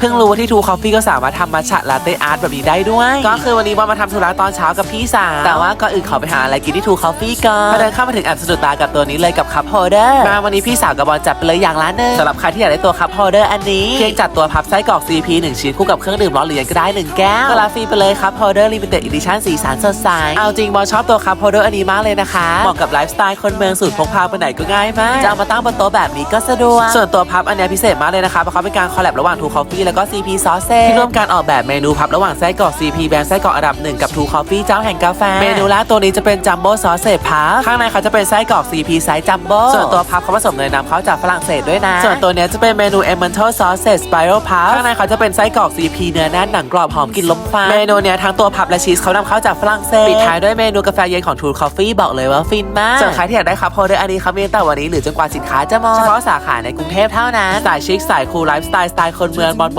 เพิ่งรู้ว่าที่ทูคอฟฟี่ก็สามารถทำมัทฉะลาเต้อาร์ตแบบนี้ได้ด้วย ก็คือวันนี้บอลมาทำธุระตอนเช้ากับพี่สาวแต่ว่าก่อนอื่นขอไปหาอะไรกินที่ทูคอฟฟี่ก่อนพอเดินเข้ามาถึงแอบสะดุดตากับตัวนี้เลยกับคัพโฮเดอร์มาวันนี้พี่สาวกับบอลจัดไปเลยอย่างละหนึงสำหรับใครที่อยากได้ตัวคัพโฮเดอร์อันนี้เพียงจัดตัวพับไส้กรอก CP 1ชิ้นคู่กับเครื่องดื่มร้อนเหรียญก็ได้หนึ่งแก้วก็รับฟรีไปเลยครับโฮเดอร์ลิมิเต็ดอีดิชั่นสีสันสดใสเอาจริงบอลชอบตัวคัพโฮเดอร์อันนี้มากเลยนะคะเหมาะกับไลฟ์สไตล์คนเมืองสูตรพกพาไปไหนก็ง่ายมากจะเอามาตั้งบนโต๊ะแบบนี้ก็สะดวกส่วนตัวพับอันเนี้ยพิเศษมากเลยนะคะเพราะเขาเป็นการคอลแลบระหว่างทูคอฟฟี่แล้วก็ CP ซอสเซ่ที่ร่วมการออกแบบเมนูพับระหว่างไส้กรอก CP แบรนด์ไส้กรอกอันดับหนึ่งกับทูคอฟฟี่เจ้าแห่งกาแฟ เมนูแรกตัวนี้จะเป็นจัมโบ้ซอสเศษพับข้างในเขาจะเป็นไส้กรอก CP ไซส์จัมโบ้ส่วนตัวพับเขาผสมเนยนำเข้าจากฝรั่งเศสด้วยนะ ส่วนตัวเนี้ยจะเป็นเมนูเอมเมนทัลซอสเศษสไปรัลพับข้างในเขาจะเป็นไส้กรอก CP เนื้อแน่นหนังกรอบหอมกลิ่นลมควันเมนูเนี้ยทั้งตัวพับและชีสเขานำเข้าจากฝรั่งเศสปิดท้ายด้วยเมนูกาแฟเย็นของทูคอฟฟี่บอกเลยว่าฟินมากส่วนใครที่อยากได้คัพโฮเดอร์อันนี้เขามีตั้งแต่วันนี้หรือจนกว่าสินค้าจะหมดเฉพาะสาขาในกรุงเทพเท่านั้นสายชิคสายคูลไลฟ์สไตล์สไตล์คนเมืองบอลบ